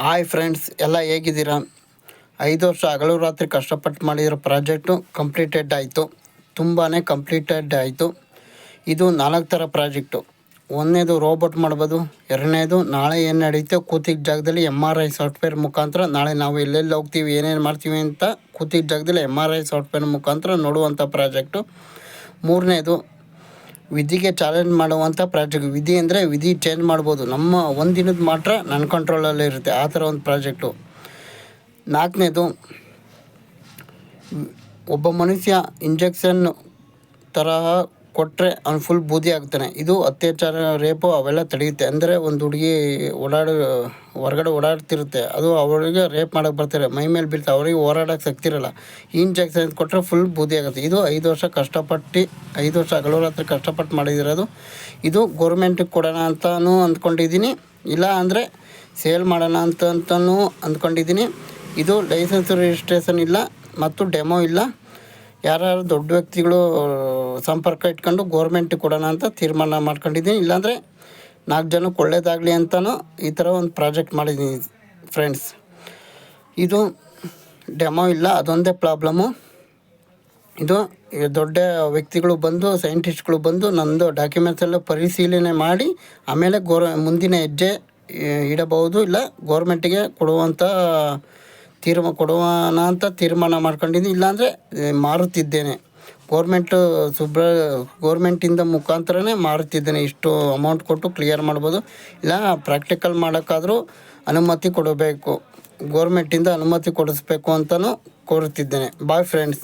Hi friends ಎಲ್ಲ ಹೇಗಿದ್ದೀರಾ? ಐದು ವರ್ಷ ಹಗಲು ರಾತ್ರಿ ಕಷ್ಟಪಟ್ಟು ಮಾಡಿರೋ ಪ್ರಾಜೆಕ್ಟು ಕಂಪ್ಲೀಟೆಡ್ ಆಯಿತು. ತುಂಬಾ ಕಂಪ್ಲೀಟೆಡ್ ಆಯಿತು. ಇದು ನಾಲ್ಕು ಥರ ಪ್ರಾಜೆಕ್ಟು. ಒಂದನೇದು ರೋಬೋಟ್ ಮಾಡ್ಬೋದು, ಎರಡನೇದು ನಾಳೆ ಏನು ನಡೀತೆ ಕೂತಿದ್ದ ಜಾಗದಲ್ಲಿ ಎಂ ಆರ್ ಐ ಸಾಫ್ಟ್ವೇರ್ ಮುಖಾಂತರ ನಾಳೆ ನಾವು ಎಲ್ಲೆಲ್ಲಿ ಹೋಗ್ತೀವಿ, ಏನೇನು ಮಾಡ್ತೀವಿ ಅಂತ ಕೂತಿದ್ದ ಜಾಗದಲ್ಲಿ ಎಂ ಆರ್ ಐ ಸಾಫ್ಟ್ವೇರ್ ಮುಖಾಂತರ ನೋಡುವಂಥ ಪ್ರಾಜೆಕ್ಟು. ಮೂರನೇದು ವಿಧಿಗೆ ಚಾಲೆಂಜ್ ಮಾಡುವಂಥ ಪ್ರಾಜೆಕ್ಟ್ ವಿಧಿ ಅಂದರೆ ವಿಧಿ ಚೇಂಜ್ ಮಾಡ್ಬೋದು. ನಮ್ಮ ಒಂದು ದಿನದ ಮಾತ್ರ ನನ್ನ ಕಂಟ್ರೋಲಲ್ಲಿ ಇರುತ್ತೆ. ಆ ಥರ ಒಂದು ಪ್ರಾಜೆಕ್ಟು ನಾಲ್ಕನೇದು, ಒಬ್ಬ ಮನುಷ್ಯ ಇಂಜೆಕ್ಷನ್ ತರಹ ಕೊಟ್ಟರೆ ಅವ್ನು ಫುಲ್ ಬೂದಿ ಆಗ್ತಾನೆ. ಇದು ಅತ್ಯಾಚಾರ, ರೇಪು ಅವೆಲ್ಲ ತಡೆಯುತ್ತೆ ಅಂದರೆ ಒಂದು ಹುಡುಗಿ ಓಡಾಡೋ, ಹೊರಗಡೆ ಓಡಾಡ್ತಿರುತ್ತೆ. ಅದು ಅವಳಿಗೆ ರೇಪ್ ಮಾಡೋಕೆ ಬರ್ತಾರೆ. ಮೈ ಮೇಲೆ ಬೀಳ್ತಾರೆ ಅವರಿಗೆ ಹೋರಾಡೋಕ್ಕೆ ಸಕ್ತಿರಲ್ಲ ಇಂಜೆಕ್ಷನ್ ಕೊಟ್ಟರೆ ಫುಲ್ ಬೂದಿ ಆಗುತ್ತೆ. ಇದು ಐದು ವರ್ಷ ಕಷ್ಟಪಟ್ಟು, ಐದು ವರ್ಷ ಹಗಲು ಕಷ್ಟಪಟ್ಟು ಮಾಡಿದಿರೋದು. ಇದು ಗೌರ್ಮೆಂಟಿಗೆ ಕೊಡೋಣ ಅಂತಲೂ ಅಂದ್ಕೊಂಡಿದ್ದೀನಿ. ಇಲ್ಲ ಅಂದರೆ ಸೇಲ್ ಮಾಡೋಣ ಅಂತ ಅಂತಲೂ ಅಂದ್ಕೊಂಡಿದ್ದೀನಿ. ಇದು ಲೈಸೆನ್ಸ್ ರಿಜಿಸ್ಟ್ರೇಷನ್ ಇಲ್ಲ, ಮತ್ತು ಡೆಮೋ ಇಲ್ಲ. ಯಾರ್ಯಾರು ದೊಡ್ಡ ವ್ಯಕ್ತಿಗಳು ಸಂಪರ್ಕ ಇಟ್ಕೊಂಡು ಗೋರ್ಮೆಂಟಿಗೆ ಕೊಡೋಣ ಅಂತ ತೀರ್ಮಾನ ಮಾಡ್ಕೊಂಡಿದ್ದೀನಿ. ಇಲ್ಲಾಂದರೆ ನಾಲ್ಕು ಜನಕ್ಕೆ ಒಳ್ಳೇದಾಗಲಿ ಅಂತಲೂ ಈ ಥರ ಒಂದು ಪ್ರಾಜೆಕ್ಟ್ ಮಾಡಿದ್ದೀನಿ ಫ್ರೆಂಡ್ಸ್ ಇದು ಡೆಮೋ ಇಲ್ಲ, ಅದೊಂದೇ ಪ್ರಾಬ್ಲಮ್ಮು ಇದು ದೊಡ್ಡ ವ್ಯಕ್ತಿಗಳು ಬಂದು ಸೈಂಟಿಸ್ಟ್ಗಳು ಬಂದು ನಂದು ಡಾಕ್ಯುಮೆಂಟ್ಸ್ ಎಲ್ಲ ಪರಿಶೀಲನೆ ಮಾಡಿ, ಆಮೇಲೆ ಗೋರ್, ಮುಂದಿನ ಹೆಜ್ಜೆ ಇಡಬಹುದು ಇಲ್ಲ ಗೋರ್ಮೆಂಟಿಗೆ ಕೊಡುವಂಥ ತೀರ್ಮ, ಕೊಡುವನ ಅಂತ ತೀರ್ಮಾನ ಮಾಡ್ಕೊಂಡಿದ್ದೀನಿ. ಇಲ್ಲಾಂದರೆ ಮಾರುತ್ತಿದ್ದೇನೆ. ಗೋರ್ಮೆಂಟು, ಸುಬ್ರ, ಗೋರ್ಮೆಂಟಿಂದ ಮುಖಾಂತರನೇ ಮಾಡ್ತಿದ್ದೇನೆ. ಇಷ್ಟು ಅಮೌಂಟ್ ಕೊಟ್ಟು ಕ್ಲಿಯರ್ ಮಾಡ್ಬೋದು. ಇಲ್ಲ ಪ್ರಾಕ್ಟಿಕಲ್ ಮಾಡೋಕ್ಕಾದರೂ ಅನುಮತಿ ಕೊಡಬೇಕು. ಗೋರ್ಮೆಂಟಿಂದ ಅನುಮತಿ ಕೊಡಿಸ್ಬೇಕು ಅಂತಲೂ ಕೋರುತ್ತಿದ್ದೇನೆ. Bye friends